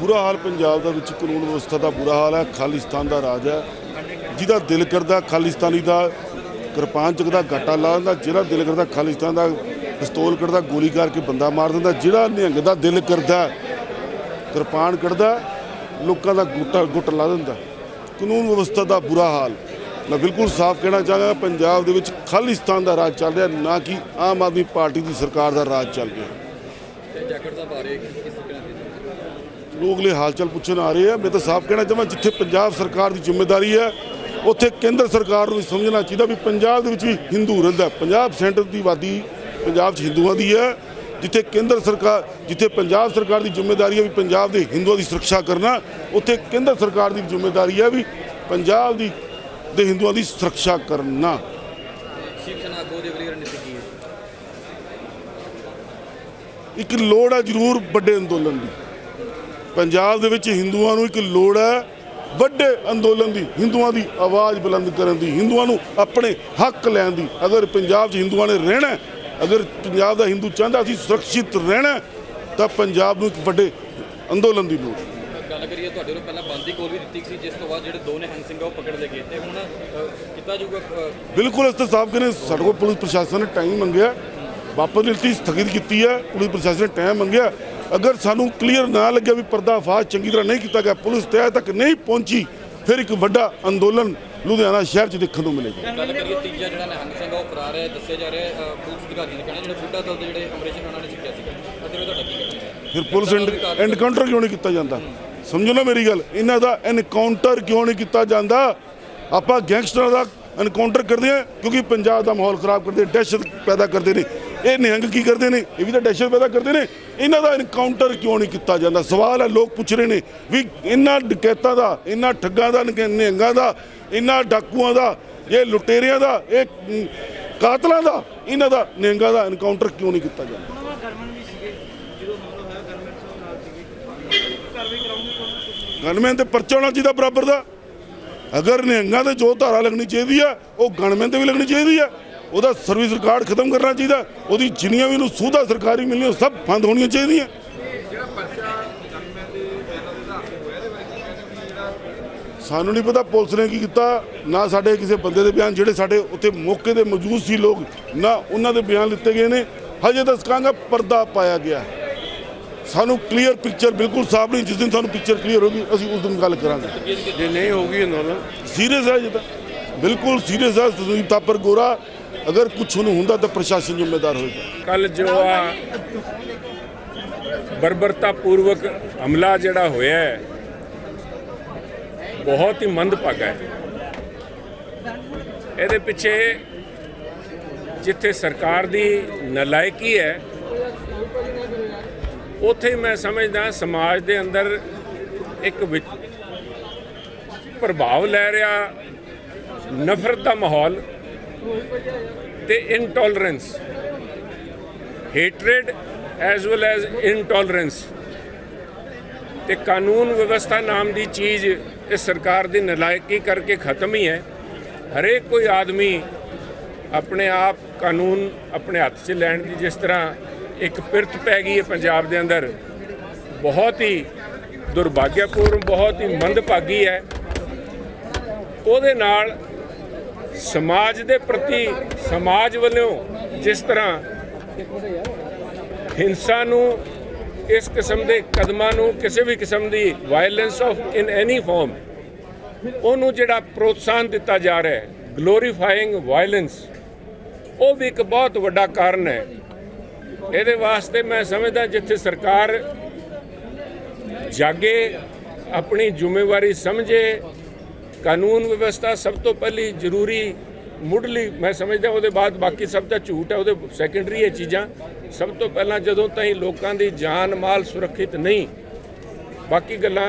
ਬੁਰਾ ਹਾਲ ਪੰਜਾਬ ਦਾ ਵਿੱਚ ਕਾਨੂੰਨ ਵਿਵਸਥਾ ਦਾ ਬੁਰਾ ਹਾਲ ਹੈ, ਖਾਲਿਸਤਾਨ ਦਾ ਰਾਜ ਹੈ। ਜਿਹਦਾ ਦਿਲ ਕਰਦਾ ਖਾਲਿਸਤਾਨੀ ਦਾ ਕਿਰਪਾਨ ਚੱਕਦਾ, ਗਾਟਾ ਲਾ ਦਿੰਦਾ, ਜਿਹੜਾ ਦਿਲ ਕਰਦਾ ਖਾਲਿਸਤਾਨ ਦਾ ਪਿਸਤੌਲ ਕੱਢਦਾ, ਗੋਲੀ ਕਰਕੇ ਬੰਦਾ ਮਾਰ ਦਿੰਦਾ, ਜਿਹੜਾ ਨਿਹੰਗ ਦਾ ਦਿਲ ਕਰਦਾ, ਕਿਰਪਾਨ ਕੱਢਦਾ, ਲੋਕਾਂ ਦਾ ਗੁੱਟਾ ਗੁੱਟ ਲਾ ਦਿੰਦਾ। ਕਾਨੂੰਨ ਵਿਵਸਥਾ ਦਾ ਬੁਰਾ ਹਾਲ। ਮੈਂ ਬਿਲਕੁਲ ਸਾਫ਼ ਕਹਿਣਾ ਚਾਹਾਂਗਾ, ਪੰਜਾਬ ਦੇ ਵਿੱਚ ਖਾਲਿਸਤਾਨ ਦਾ ਰਾਜ ਚੱਲ ਰਿਹਾ, ਨਾ ਕਿ ਆਮ ਆਦਮੀ ਪਾਰਟੀ ਦੀ ਸਰਕਾਰ ਦਾ ਰਾਜ ਚੱਲ ਰਿਹਾ। ਤੇ ਜੈਕਟ ਦਾ ਬਾਰੇ ਲੋਕ ਲਈ ਹਾਲ ਚਾਲ ਪੁੱਛਣ ਆ ਰਹੇ ਆ। ਮੈਂ ਤਾਂ ਸਾਫ਼ ਕਹਿਣਾ ਚਾਹਾਂ ਜਿੱਥੇ ਪੰਜਾਬ ਸਰਕਾਰ ਦੀ ਜ਼ਿੰਮੇਵਾਰੀ ਹੈ ਉੱਥੇ ਕੇਂਦਰ ਸਰਕਾਰ ਨੂੰ ਵੀ ਸਮਝਣਾ ਚਾਹੀਦਾ ਵੀ ਪੰਜਾਬ ਦੇ ਵਿੱਚ ਵੀ ਹਿੰਦੂ ਰਹਿੰਦਾ 50% ਦੀ ਆਬਾਦੀ ਪੰਜਾਬ 'ਚ ਹਿੰਦੂਆਂ ਦੀ ਹੈ। ਜਿੱਥੇ ਕੇਂਦਰ ਸਰਕਾਰ ਜਿੱਥੇ ਪੰਜਾਬ ਸਰਕਾਰ ਦੀ ਜ਼ਿੰਮੇਵਾਰੀ ਹੈ ਵੀ ਪੰਜਾਬ ਦੇ ਹਿੰਦੂਆਂ ਦੀ ਸੁਰੱਖਿਆ ਕਰਨਾ ਉੱਥੇ ਕੇਂਦਰ ਸਰਕਾਰ ਦੀ ਜ਼ਿੰਮੇਵਾਰੀ ਹੈ ਵੀ ਪੰਜਾਬ ਦੀ ਦੇ ਹਿੰਦੂਆਂ ਦੀ ਸੁਰੱਖਿਆ ਕਰਨਾ। ਸ਼ਿਵ ਸੈਨਾ ਆਗੂ ਦੀ ਅਗਲੀ ਰਣਨੀਤੀ ਕੀ ਹੈ? ਇੱਕ ਲੋੜ ਹੈ ਜ਼ਰੂਰ ਵੱਡੇ ਅੰਦੋਲਨ ਦੀ। ਪੰਜਾਬ ਦੇ ਵਿੱਚ ਹਿੰਦੂਆਂ ਨੂੰ ਇੱਕ ਲੋੜ ਹੈ ਵੱਡੇ ਅੰਦੋਲਨ ਦੀ ਹਿੰਦੂਆਂ ਦੀ ਆਵਾਜ਼ ਬੁਲੰਦ ਕਰਨ ਦੀ ਹਿੰਦੂਆਂ ਨੂੰ ਆਪਣੇ ਹੱਕ ਲੈਣ ਦੀ। ਅਗਰ ਪੰਜਾਬ 'ਚ ਹਿੰਦੂਆਂ ਨੇ ਰਹਿਣਾ ਅਗਰ ਪੰਜਾਬ ਦਾ ਹਿੰਦੂ ਚਾਹੁੰਦਾ ਅਸੀਂ ਸੁਰੱਖਿਅਤ ਰਹਿਣਾ ਤਾਂ ਪੰਜਾਬ ਨੂੰ ਇੱਕ ਵੱਡੇ ਅੰਦੋਲਨ ਦੀ ਲੋੜ ਹੈ। ਗੱਲ ਕਰੀਏ ਤੁਹਾਡੇ ਨੂੰ ਪਹਿਲਾਂ ਬੰਦੀ ਕੋਲ ਵੀ ਦਿੱਤੀ ਸੀ ਜਿਸ ਤੋਂ ਬਾਅਦ ਜਿਹੜੇ ਦੋ ਨੇ ਹੰਗ ਸਿੰਘ ਉਹ ਪਕੜ ਲਏ ਗਏ ਤੇ ਹੁਣ ਕੀਤਾ ਜਾਊਗਾ ਬਿਲਕੁਲ ਇਸ ਤੇ ਸਾਹਿਬ ਕਹਿੰਦੇ ਸਾਡੇ ਕੋਲ ਪੁਲਿਸ ਪ੍ਰਸ਼ਾਸਨ ਨੇ ਟਾਈਮ ਮੰਗਿਆ। ਵਾਪਸ ਨੀਤੀ ਸਥਗਿਤ ਕੀਤੀ ਹੈ ਪੁਲਿਸ ਪ੍ਰਸ਼ਾਸਨ ਨੇ ਟਾਈਮ ਮੰਗਿਆ। ਅਗਰ ਸਾਨੂੰ ਕਲੀਅਰ ਨਾ ਲੱਗਿਆ ਵੀ ਪਰਦਾਫਾਸ਼ ਚੰਗੀ ਤਰ੍ਹਾਂ ਨਹੀਂ ਕੀਤਾ ਗਿਆ ਪੁਲਿਸ ਤਹਿ ਤੱਕ ਨਹੀਂ ਪਹੁੰਚੀ ਫਿਰ ਇੱਕ ਵੱਡਾ ਅੰਦੋਲਨ ਲੁਧਿਆਣਾ ਸ਼ਹਿਰ 'ਚ ਦੇਖਣ ਨੂੰ ਮਿਲੇਗਾ। ਗੱਲ ਕਰੀਏ ਤੀਜਾ ਜਿਹੜਾ ਨਿਹੰਗ ਸਿੰਘ ਆ ਉਹ ਫਰਾਰ ਹੈ ਦੱਸਿਆ ਜਾ ਰਿਹਾ ਹੈ ਅ, ਪੁਲਿਸ ਅਧਿਕਾਰੀਆਂ ਨੇ ਕਹਿਣਾ ਜਿਹੜੇ ਬੁੱਢਾ ਦਲ ਦੇ ਜਿਹੜੇ ਅਮਰੇਸ਼ਨ ਉਹਨਾਂ ਨੇ ਸਿੱਖਿਆ ਸੀਗਾ। ਅਤੇ ਵੀ ਤੁਹਾਡਾ ਕੀ ਕਹਿਣਾ ਹੈ? ਫਿਰ ਪੁਲਿਸ ਐਨਕਾਊਂਟਰ ਕਿਉਂ ਨਹੀਂ ਕੀਤਾ ਜਾਂਦਾ? ਸਮਝੋ ਨਾ ਮੇਰੀ ਗੱਲ ਇਹਨਾਂ ਦਾ ਐਨਕਾਊਂਟਰ ਕਿਉਂ ਨਹੀਂ ਕੀਤਾ ਜਾਂਦਾ? ਆਪਾਂ ਗੈਂਗਸਟਰਾਂ ਦਾ ਐਨਕਾਊਂਟਰ ਕਰਦੇ ਆ ਕਿਉਂਕਿ ਪੰਜਾਬ ਦਾ ਮਾਹੌਲ ਖਰਾਬ ਕਰਦੇ ਦਹਿਸ਼ਤ ਪੈਦਾ ਕਰਦੇ ਨੇ। ਇਹ ਨਿਹੰਗ ਕੀ ਕਰਦੇ ਨੇ? ਇਹ ਵੀ ਤਾਂ ਦਹਿਸ਼ਤ ਪੈਦਾ ਕਰਦੇ ਨੇ। ਇਹਨਾਂ ਦਾ ਐਨਕਾਊਂਟਰ ਕਿਉਂ ਨਹੀਂ ਕੀਤਾ ਜਾਂਦਾ? ਸਵਾਲ ਹੈ ਲੋਕ ਪੁੱਛ ਰਹੇ ਨੇ ਵੀ ਇਹਨਾਂ ਡਕੈਤਾਂ ਦਾ ਇਹਨਾਂ ਠੱਗਾਂ ਦਾ ਨਿਹੰਗਾਂ ਦਾ ਇਹਨਾਂ ਡਾਕੂਆਂ ਦਾ ਇਹ ਲੁਟੇਰਿਆਂ ਦਾ ਇਹ ਕਾਤਲਾਂ ਦਾ ਇਹਨਾਂ ਦਾ ਨਿਹੰਗਾਂ ਦਾ ਐਨਕਾਊਂਟਰ ਕਿਉਂ ਨਹੀਂ ਕੀਤਾ ਜਾਂਦਾ? ਗਨਮੈਨ ਤੇ ਪਰਚਾ ਹੋਣਾ ਚਾਹੀਦਾ ਬਰਾਬਰ ਦਾ। ਅਗਰ ਨਿਹੰਗਾਂ ਤੇ ਜੋ ਧਾਰਾ ਲੱਗਣੀ ਚਾਹੀਦੀ ਆ ਉਹ ਗਨਮੈਨ ਤੇ ਵੀ ਲੱਗਣੀ ਚਾਹੀਦੀ ਆ। ਉਹਦਾ ਸਰਵਿਸ ਰਿਕਾਰਡ ਖਤਮ ਕਰਨਾ ਚਾਹੀਦਾ। ਉਹਦੀ ਜਿੰਨੀਆਂ ਵੀ ਨੂੰ ਸੁਵਿਧਾ ਸਰਕਾਰੀ ਮਿਲਣੀਆਂ ਉਹ ਸਭ ਬੰਦ ਹੋਣੀਆਂ ਚਾਹੀਦੀਆਂ। ਸਾਨੂੰ ਨਹੀਂ ਪਤਾ ਪੁਲਿਸ ਨੇ ਕੀ ਕੀਤਾ ਨਾ ਸਾਡੇ ਕਿਸੇ ਬੰਦੇ ਦੇ ਬਿਆਨ ਜਿਹੜੇ ਸਾਡੇ ਉੱਥੇ ਮੌਕੇ ਤੇ ਮੌਜੂਦ ਸੀ ਲੋਕ ਨਾ ਉਹਨਾਂ ਦੇ ਬਿਆਨ ਲਿੱਤੇ ਗਏ ਨੇ। ਹਜੇ ਤਾਂ ਕਹਾਂਗਾ ਪਰਦਾ ਪਾਇਆ ਗਿਆ ਸਾਨੂੰ ਕਲੀਅਰ ਪਿਕਚਰ ਬਿਲਕੁਲ ਸਾਫ਼ ਨਹੀਂ ਜਿਸ ਦਿਨ ਸਾਨੂੰ ਪਿਕਚਰ ਕਲੀਅਰ ਹੋਗੀ ਅਸੀਂ ਉਸ ਦਿਨ ਗੱਲ ਕਰਾਂਗੇ। ਜੇ ਨਹੀਂ ਹੋਊਗੀ ਅੰਦੋਲਨ ਸੀਰੀਅਸ ਹੈ ਜੀ ਤਾਂ। ਬਿਲਕੁਲ ਸੀਰੀਅਸ ਹੈ ਸੁਨੀਲ ਤਾਪਰ ਗੋਰਾ ਅਗਰ ਕੁਝ ਨੂੰ ਹੁੰਦਾ ਤਾਂ ਪ੍ਰਸ਼ਾਸਨ ਜ਼ਿੰਮੇਦਾਰ ਹੋਏਗਾ। ਕੱਲ ਜੋ ਆ ਬਰਬਰਤਾ ਪੂਰਵਕ ਹਮਲਾ ਜਿਹੜਾ ਹੋਇਆ ਹੈ, ਬਹੁਤ ਹੀ ਮੰਦਭਾਗਾ ਹੈ। ਇਹਦੇ ਪਿੱਛੇ ਜਿੱਥੇ ਸਰਕਾਰ ਦੀ ਨਲਾਇਕੀ ਹੈ, ਉੱਥੇ ਮੈਂ ਸਮਝਦਾ ਸਮਾਜ ਦੇ ਅੰਦਰ ਇੱਕ ਪ੍ਰਭਾਵ ਲੈ ਰਿਹਾ, ਨਫ਼ਰਤ ਦਾ ਮਾਹੌਲ। ਤੇ intolerance hatred as well as intolerance ਤੇ ਕਾਨੂੰਨ ਵਿਵਸਥਾ ਨਾਮ ਦੀ ਚੀਜ਼ ਇਸ ਸਰਕਾਰ ਦੀ ਨਲਾਇਕੀ ਕਰਕੇ ਖਤਮ ਹੀ ਹੈ। ਹਰੇਕ ਕੋਈ ਆਦਮੀ ਆਪਣੇ ਆਪ ਕਾਨੂੰਨ ਆਪਣੇ ਹੱਥ 'ਚ ਲੈਣ ਦੀ ਜਿਸ ਤਰ੍ਹਾਂ ਇੱਕ ਪਿਰਤ ਪੈ ਗਈ ਹੈ ਪੰਜਾਬ ਦੇ ਅੰਦਰ, ਬਹੁਤ ਹੀ ਦੁਰਭਾਗਿਆਪੂਰਨ, ਬਹੁਤ ਹੀ ਮੰਦਭਾਗੀ ਹੈ। ਉਹਦੇ ਨਾਲ ਸਮਾਜ ਦੇ ਪ੍ਰਤੀ ਸਮਾਜ ਵੱਲੋਂ ਜਿਸ ਤਰ੍ਹਾਂ ਹਿੰਸਾ ਨੂੰ ਇਸ ਕਿਸਮ ਦੇ ਕਦਮਾਂ ਨੂੰ ਕਿਸੇ ਵੀ ਕਿਸਮ ਦੀ violence of in any form ਉਹਨੂੰ ਜਿਹੜਾ ਪ੍ਰੋਤਸਾਹਨ ਦਿੱਤਾ ਜਾ ਰਿਹਾ ਹੈ ਗਲੋਰੀਫਾਈਂਗ ਵਾਇਲੈਂਸ ਉਹ ਵੀ ਇੱਕ ਬਹੁਤ ਵੱਡਾ ਕਾਰਨ ਹੈ। ਇਹਦੇ ਵਾਸਤੇ ਮੈਂ ਸਮਝਦਾ ਜਿੱਥੇ ਸਰਕਾਰ ਜਾਗੇ, ਆਪਣੀ ਜ਼ਿੰਮੇਵਾਰੀ ਸਮਝੇ ਕਾਨੂੰਨ ਵਿਵਸਥਾ ਸਭ ਤੋਂ ਪਹਿਲੀ ਜ਼ਰੂਰੀ ਮੁੱਢਲੀ, ਮੈਂ ਸਮਝਦਾ ਉਹਦੇ ਬਾਅਦ ਬਾਕੀ ਸਭ ਤਾਂ ਝੂਠ ਹੈ, ਉਹਦੇ ਸੈਕੰਡਰੀ ਇਹ ਚੀਜ਼ਾਂ। ਸਭ ਤੋਂ ਪਹਿਲਾਂ ਜਦੋਂ ਤਾਈਂ ਲੋਕਾਂ ਦੀ ਜਾਨ ਮਾਲ ਸੁਰੱਖਿਅਤ ਨਹੀਂ, ਬਾਕੀ ਗੱਲਾਂ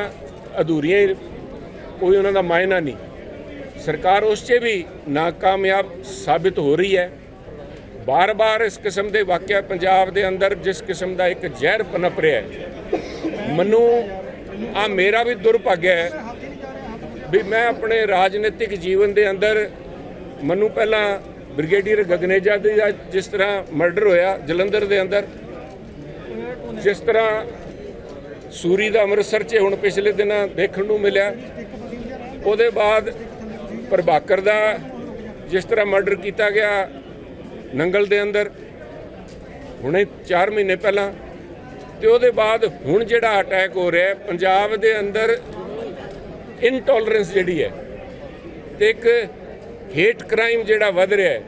ਅਧੂਰੀਆਂ ਹੀ, ਕੋਈ ਉਹਨਾਂ ਦਾ ਮਾਇਨਾ ਨਹੀਂ। ਸਰਕਾਰ ਉਸ 'ਚ ਵੀ ਨਾਕਾਮਯਾਬ ਸਾਬਿਤ ਹੋ ਰਹੀ ਹੈ। ਬਾਰ-ਬਾਰ ਇਸ ਕਿਸਮ ਦੇ ਵਾਕਿਆ ਪੰਜਾਬ ਦੇ ਅੰਦਰ ਜਿਸ ਕਿਸਮ ਦਾ ਇੱਕ ਜ਼ਹਿਰ ਪਨਪ ਰਿਹਾ ਹੈ। ਮੈਨੂੰ ਆ ਮੇਰਾ ਵੀ ਦੁਰਭਾਗਿਆ ਹੈ। ਵੀ ਮੈਂ ਆਪਣੇ ਰਾਜਨੀਤਿਕ ਜੀਵਨ ਦੇ ਅੰਦਰ ਮੈਨੂੰ ਪਹਿਲਾਂ ਬ੍ਰਿਗੇਡੀਅਰ ਗਗਨੇਜਾ ਦੀ ਦਾ ਜਿਸ ਤਰ੍ਹਾਂ ਮਰਡਰ ਹੋਇਆ, ਜਲੰਧਰ ਦੇ ਅੰਦਰ, ਜਿਸ ਤਰ੍ਹਾਂ ਸੂਰੀ ਦਾ ਅੰਮ੍ਰਿਤਸਰ 'ਚ ਹੁਣ ਪਿਛਲੇ ਦਿਨਾਂ ਦੇਖਣ ਨੂੰ ਮਿਲਿਆ। ਉਹਦੇ ਬਾਅਦ ਪ੍ਰਭਾਕਰ ਦਾ ਜਿਸ ਤਰ੍ਹਾਂ ਮਰਡਰ ਕੀਤਾ ਗਿਆ ਨੰਗਲ ਦੇ ਅੰਦਰ, ਹੁਣੇ 4 ਮਹੀਨੇ ਪਹਿਲਾਂ, ਤੇ ਉਹਦੇ ਬਾਅਦ ਹੁਣ ਜਿਹੜਾ ਅਟੈਕ ਹੋ ਰਿਹਾ ਪੰਜਾਬ ਦੇ ਅੰਦਰ ਇਨਟੋਲਰੈਂਸ ਜਿਹੜੀ ਹੈ ਤੇ ਇੱਕ ਹੇਟ ਕ੍ਰਾਈਮ ਜਿਹੜਾ ਵੱਧ ਰਿਹਾ ਹੈ,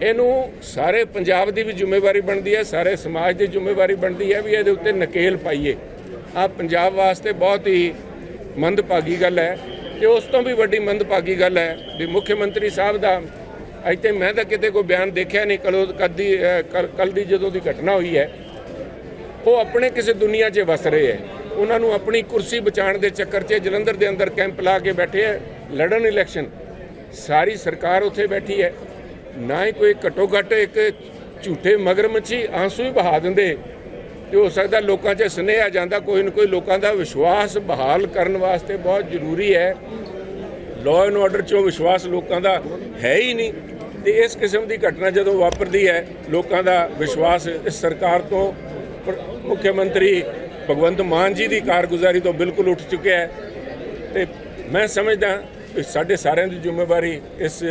ਇਹਨੂੰ ਸਾਰੇ ਪੰਜਾਬ ਦੀ ਵੀ ਜ਼ਿੰਮੇਵਾਰੀ ਬਣਦੀ ਹੈ, ਸਾਰੇ ਸਮਾਜ ਦੀ ਜ਼ਿੰਮੇਵਾਰੀ ਬਣਦੀ ਹੈ ਵੀ ਇਹਦੇ ਉੱਤੇ ਨਕੇਲ ਪਾਈਏ। ਆ ਪੰਜਾਬ ਵਾਸਤੇ ਬਹੁਤ ਹੀ ਮੰਦਭਾਗੀ ਗੱਲ ਹੈ ਤੇ ਉਸ ਤੋਂ ਵੀ ਵੱਡੀ ਮੰਦਭਾਗੀ ਗੱਲ ਹੈ ਵੀ ਮੁੱਖ ਮੰਤਰੀ ਸਾਹਿਬ ਦਾ ਇੱਥੇ ਮੈਂ ਤਾਂ ਕਿਤੇ ਕੋਈ ਬਿਆਨ ਦੇਖਿਆ ਨਹੀਂ ਕਲੋ ਕਦੀ ਕੱਲ ਦੀ ਜਦੋਂ ਦੀ ਘਟਨਾ ਹੋਈ ਹੈ, ਉਹ ਆਪਣੇ ਕਿਸੇ ਦੁਨੀਆ 'ਚ ਵਸ ਰਹੇ ਹੈ। ਉਹਨਾਂ ਨੂੰ ਆਪਣੀ ਕੁਰਸੀ ਬਚਾਉਣ ਦੇ ਚੱਕਰ 'ਚ ਜਲੰਧਰ ਦੇ ਅੰਦਰ ਕੈਂਪ ਲਾ ਕੇ ਬੈਠੇ ਹੈ ਲੜਨ ਇਲੈਕਸ਼ਨ ਸਾਰੀ ਸਰਕਾਰ ਉੱਥੇ ਬੈਠੀ ਹੈ। ਨਾ ਹੀ ਕੋਈ ਘੱਟੋ ਘੱਟ ਇੱਕ ਝੂਠੇ ਮਗਰਮੱਛੀ ਆਂਸੂ ਹੀ ਬਹਾ ਦਿੰਦੇ। ਤੇ ਹੋ ਸਕਦਾ ਲੋਕਾਂ 'ਚ ਸੁਨੇਹਾ ਜਾਂਦਾ, ਕੋਈ ਨਾ ਕੋਈ ਲੋਕਾਂ ਦਾ ਵਿਸ਼ਵਾਸ ਬਹਾਲ ਕਰਨ ਵਾਸਤੇ ਬਹੁਤ ਜ਼ਰੂਰੀ ਹੈ। ਲਾਅ ਐਂਡ ਆਰਡਰ 'ਚੋਂ ਵਿਸ਼ਵਾਸ ਲੋਕਾਂ ਦਾ ਹੈ ਹੀ ਨਹੀਂ। ਤੇ ਇਸ ਕਿਸਮ ਦੀ ਘਟਨਾ ਜਦੋਂ ਵਾਪਰਦੀ ਹੈ, ਲੋਕਾਂ ਦਾ ਵਿਸ਼ਵਾਸ ਇਸ ਸਰਕਾਰ ਤੋਂ ਮੁੱਖ ਮੰਤਰੀ ਭਗਵੰਤ ਮਾਨ ਜੀ ਦੀ ਕਾਰਗੁਜ਼ਾਰੀ ਤੋਂ ਬਿਲਕੁਲ ਉੱਠ ਚੁੱਕਿਆ ਹੈ। ਤੇ ਮੈਂ ਸਮਝਦਾ ਕਿ ਸਾਡੇ ਸਾਰਿਆਂ ਦੀ ਜ਼ਿੰਮੇਵਾਰੀ ਇਸ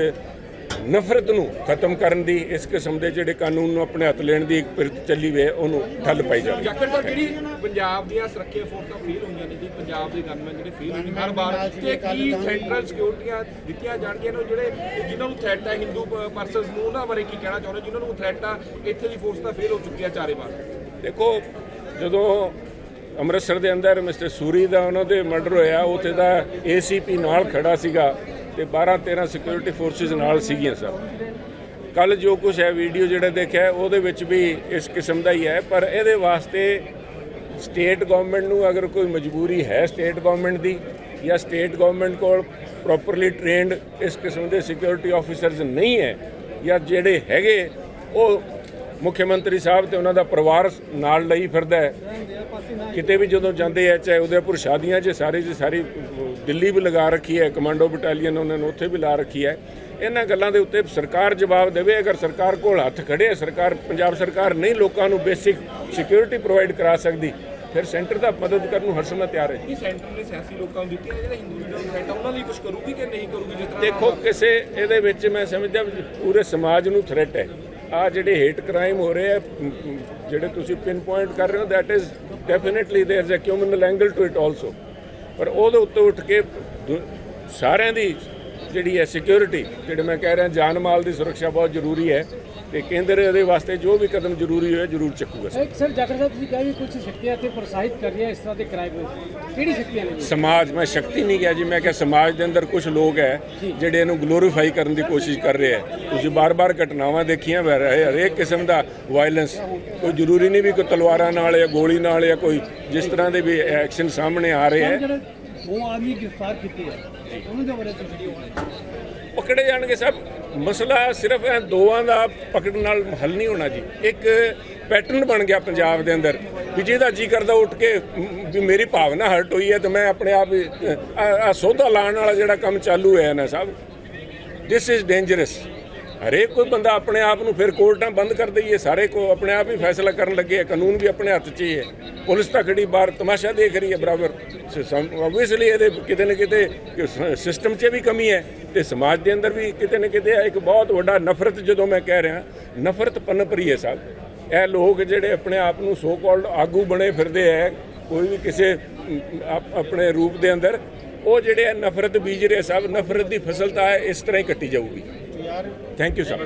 ਨਫ਼ਰਤ ਨੂੰ ਖਤਮ ਕਰਨ ਦੀ ਇਸ ਕਿਸਮ ਦੇ ਜਿਹੜੇ ਕਾਨੂੰਨ ਨੂੰ ਆਪਣੇ ਹੱਥ ਲੈਣ ਦੀ ਇੱਕ ਪਿਰਤ ਚੱਲੀ ਵੇ ਉਹਨੂੰ ਠੱਲ ਪਾਈ ਜਾਵੇ। ਜਾਖੜ ਸਾਹਿਬ ਜਿਹੜੀ ਪੰਜਾਬ ਦੀਆਂ ਸੁਰੱਖਿਆ ਫੋਰਸਾਂ ਫੇਲ ਹੋਈਆਂ ਨੇ ਜੀ ਪੰਜਾਬ ਦੇ ਗਨਮੈਨ ਜਿਹੜੇ ਫੇਲ ਹੋਏ ਨੇ ਹਰ ਵਾਰ ਤੇ ਕੀ ਸੈਂਟਰਲ ਸਿਕਿਉਰਟੀਆਂ ਦਿੱਤੀਆਂ ਜਾਣਗੀਆਂ ਨੇ ਜਿਹੜੇ ਜਿਨ੍ਹਾਂ ਨੂੰ ਥ੍ਰੈਟ ਹੈ ਹਿੰਦੂ ਪਰਸਨਸ ਨੂੰ ਉਹਨਾਂ ਬਾਰੇ ਕੀ ਕਹਿਣਾ ਚਾਹੁੰਦੇ ਜਿਨ੍ਹਾਂ ਨੂੰ ਥ੍ਰੈਟ ਆ ਇੱਥੇ ਦੀ ਫੋਰਸ ਤਾਂ ਫੇਲ ਹੋ ਚੁੱਕੀ ਆ ਚਾਰੇ ਵਾਰ? ਦੇਖੋ ਜਦੋਂ ਅੰਮ੍ਰਿਤਸਰ ਦੇ ਅੰਦਰ ਮਿਸਟਰ ਸੂਰੀ ਦਾ ਉਹਨਾਂ ਦੇ ਮਰਡਰ ਹੋਇਆ, ਉੱਥੇ ਦਾ ਏਸੀਪੀ ਨਾਲ ਖੜਾ ਸੀਗਾ ਤੇ 12 13 ਸਿਕਿਉਰਿਟੀ ਫੋਰਸਿਸ ਨਾਲ ਸੀਗੀਆਂ ਸਭ। ਕੱਲ ਜੋ ਕੁਝ ਹੈ ਵੀਡੀਓ ਜਿਹੜਾ ਦੇਖਿਆ, ਉਹਦੇ ਵਿੱਚ ਵੀ ਇਸ ਕਿਸਮ ਦਾ ਹੀ ਹੈ, ਪਰ ਇਹਦੇ ਵਾਸਤੇ ਸਟੇਟ ਗਵਰਨਮੈਂਟ ਨੂੰ ਅਗਰ ਕੋਈ ਮਜਬੂਰੀ ਹੈ ਸਟੇਟ ਗਵਰਨਮੈਂਟ ਦੀ ਜਾਂ ਸਟੇਟ ਗਵਰਨਮੈਂਟ ਕੋਲ ਪ੍ਰੋਪਰਲੀ ਟ੍ਰੇਨਡ ਇਸ ਕਿਸਮ ਦੇ ਸਿਕਿਉਰਿਟੀ ਆਫੀਸਰਸ ਨਹੀਂ ਹੈ ਜਾਂ ਜਿਹੜੇ ਹੈਗੇ, ਉਹ ਮੁੱਖ ਮੰਤਰੀ ਸਾਹਿਬ ਤੇ ਉਹਨਾਂ ਦਾ ਪਰਿਵਾਰ ਨਾਲ ਲਈ ਫਿਰਦਾ ਹੈ। ਕਿਤੇ ਵੀ ਜਦੋਂ ਜਾਂਦੇ ਆ ਚਾਹੇ ਉਦੈਪੁਰ ਸ਼ਾਦੀਆਂ 'ਚ ਸਾਰੀ ਦੀ ਸਾਰੀ ਦਿੱਲੀ ਵੀ ਲਗਾ ਰੱਖੀ ਹੈ ਕਮਾਂਡੋ ਬਟਾਲੀਅਨ ਉਹਨਾਂ ਨੇ ਉੱਥੇ ਵੀ ਲਾ ਰੱਖੀ ਹੈ। ਇਹਨਾਂ ਗੱਲਾਂ ਦੇ ਉੱਤੇ ਸਰਕਾਰ ਜਵਾਬ ਦੇਵੇ ਅਗਰ ਸਰਕਾਰ ਕੋਲ ਹੱਥ ਖੜੇ ਹੈ ਸਰਕਾਰ ਪੰਜਾਬ ਸਰਕਾਰ ਨਹੀਂ ਲੋਕਾਂ ਨੂੰ ਬੇਸਿਕ ਸਿਕਿਉਰਿਟੀ ਪ੍ਰੋਵਾਈਡ ਕਰਾ ਸਕਦੀ ਫਿਰ ਸੈਂਟਰ ਦਾ ਮਦਦ ਕਰਨ ਨੂੰ ਹਰ ਸਮੇਂ ਤਿਆਰ ਹੈ। ਕੀ ਸੈਂਟਰ ਨੇ ਸਿਆਸੀ ਲੋਕਾਂ ਨੂੰ ਦਿੱਤੀਆਂ ਨੇ ਜਿਹੜੇ ਥ੍ਰੈਟ ਆ ਉਹਨਾਂ ਲਈ ਕੁਝ ਕਰੂਗੀ ਕਿ ਨਹੀਂ ਕਰੂਗੀ ਜਿਸ ਤਰ੍ਹਾਂ ਦੇਖੋ ਕਿਸੇ ਇਹਦੇ ਵਿੱਚ ਮੈਂ ਸਮਝਦਾ ਪੂਰੇ ਸਮਾਜ ਨੂੰ ਥ੍ਰੈਟ ਹੈ। ਆ ਜਿਹੜੇ ਹੇਟ ਕ੍ਰਾਈਮ ਹੋ ਰਹੇ ਆ ਜਿਹੜੇ ਤੁਸੀਂ ਪਿਨ ਪੁਆਇੰਟ ਕਰ ਰਹੇ ਹੋ that is definitely there is a criminal angle to it also. ਪਰ ਉਹਦੇ ਉੱਤੇ ਉੱਠ ਕੇ ਸਾਰਿਆਂ ਦੀ ਜਿਹੜੀ ਹੈ ਸਿਕਿਉਰਿਟੀ ਜਿਹੜੇ ਮੈਂ ਕਹਿ ਰਿਹਾ ਜਾਨ ਮਾਲ ਦੀ ਸੁਰੱਖਿਆ ਬਹੁਤ ਜ਼ਰੂਰੀ ਹੈ। ਤੇ ਕੇਂਦਰ ਇਹਦੇ ਵਾਸਤੇ ਜੋ ਵੀ ਕਦਮ ਜ਼ਰੂਰੀ ਹੋਏ ਜ਼ਰੂਰ ਚੱਕੂਗਾ ਇੱਕ ਸਰ ਜਾਖੜ ਸਾਹਿਬ ਤੁਸੀਂ ਕਿਹਾ ਵੀ ਕੁਝ ਸ਼ਕਤੀਆਂ ਇੱਥੇ ਪ੍ਰੋਤਸਾਹਿਤ ਕਰ ਰਹੀਆਂ ਇਸ ਤਰ੍ਹਾਂ ਦੇ ਕ੍ਰਾਈਮ ਕਿਹੜੀ ਸ਼ਕਤੀਆਂ ਨੇ ਸਮਾਜ ਮੈਂ ਸ਼ਕਤੀ ਨਹੀਂ ਕਿਹਾ ਜੀ ਮੈਂ ਕਿਹਾ ਸਮਾਜ ਦੇ ਅੰਦਰ ਕੁਝ ਲੋਕ ਹੈ ਜਿਹੜੇ ਇਹਨੂੰ ਗਲੋਰੀਫਾਈ ਕਰਨ ਦੀ ਕੋਸ਼ਿਸ਼ ਕਰ ਰਹੇ ਹੈ। ਤੁਸੀਂ ਬਾਰ-ਬਾਰ ਘਟਨਾਵਾਂ ਦੇਖੀਆਂ ਵੈ ਰਹੇ ਹਰੇਕ ਕਿਸਮ ਦਾ ਵਾਇਲੈਂਸ ਕੋਈ ਜ਼ਰੂਰੀ ਨਹੀਂ ਵੀ ਕੋਈ ਤਲਵਾਰਾਂ ਨਾਲ ਜਾਂ ਗੋਲੀ ਨਾਲ ਜਾਂ ਕੋਈ ਜਿਸ ਤਰ੍ਹਾਂ ਦੇ ਵੀ ਐਕਸ਼ਨ ਸਾਹਮਣੇ ਆ ਰਹੇ ਹੈ। ਉਹ ਆਦਮੀ ਗ੍ਰਿਫਤਾਰ ਕੀਤੇ ਆ। ਉਹਨਾਂ ਦੇ ਬਾਰੇ ਤੁਸੀਂ ਪਕੜੇ ਜਾਣਗੇ ਸਭ ਮਸਲਾ ਸਿਰਫ ਇਹ ਦੋਵਾਂ ਦਾ ਪਕੜ ਨਾਲ ਹੱਲ ਨਹੀਂ ਹੋਣਾ ਜੀ। ਇੱਕ ਪੈਟਰਨ ਬਣ ਗਿਆ ਪੰਜਾਬ ਦੇ ਅੰਦਰ ਵੀ ਜਿਹਦਾ ਜੀ ਕਰਦਾ ਉੱਠ ਕੇ ਵੀ ਮੇਰੀ ਭਾਵਨਾ ਹਰਟ ਹੋਈ ਹੈ ਤੇ ਮੈਂ ਆਪਣੇ ਆਪ ਆ ਆ ਸੌਦਾ ਲਾਉਣ ਵਾਲਾ ਜਿਹੜਾ ਕੰਮ ਚਾਲੂ ਹੈ ਨਾ ਸਾਹਿਬ ਦਿਸ ਇਜ਼ ਡੇਂਜਰਸ ਹਰੇਕ ਕੋਈ ਬੰਦਾ ਆਪਣੇ ਆਪ ਨੂੰ ਫਿਰ ਕੋਰਟਾਂ ਬੰਦ ਕਰ ਦਈਏ, ਸਾਰੇ ਕੋ ਆਪਣੇ ਆਪ ਹੀ ਫੈਸਲਾ ਕਰਨ ਲੱਗੇ ਹੈ ਕਾਨੂੰਨ ਵੀ ਆਪਣੇ ਹੱਥ 'ਚ ਹੀ ਹੈ। ਪੁਲਿਸ ਤਾਂ ਖੜੀ ਬਾਹਰ ਤਮਾਸ਼ਾ ਦੇਖ ਰਹੀ ਹੈ, ਬਰਾਬਰ। ਆਬਵੀਅਸਲੀ ਇਹਦੇ ਕਿਤੇ ਨਾ ਕਿਤੇ ਸਿਸਟਮ 'ਚ ਵੀ ਕਮੀ ਹੈ ਤੇ ਸਮਾਜ ਦੇ ਅੰਦਰ ਵੀ ਕਿਤੇ ਨਾ ਕਿਤੇ ਇੱਕ ਬਹੁਤ ਵੱਡਾ ਨਫ਼ਰਤ ਜਦੋਂ ਮੈਂ ਕਹਿ ਰਿਹਾ, ਨਫ਼ਰਤ ਪਨਪ ਰਹੀ ਹੈ ਸਾਹਿਬ ਇਹ ਲੋਕ ਜਿਹੜੇ ਆਪਣੇ ਆਪ ਨੂੰ ਸੋ ਕਾਲਡ ਆਗੂ ਬਣੇ ਫਿਰਦੇ ਹੈ ਕੋਈ ਵੀ ਕਿਸੇ ਆਪਣੇ ਰੂਪ ਦੇ ਅੰਦਰ, ਉਹ ਜਿਹੜੇ ਆ ਨਫ਼ਰਤ ਬੀਜ ਰਹੇ ਸਭ, ਨਫ਼ਰਤ ਦੀ ਫਸਲ ਤਾਂ ਇਸ ਤਰ੍ਹਾਂ ਹੀ ਕੱਟੀ ਜਾਊਗੀ। Thank you sir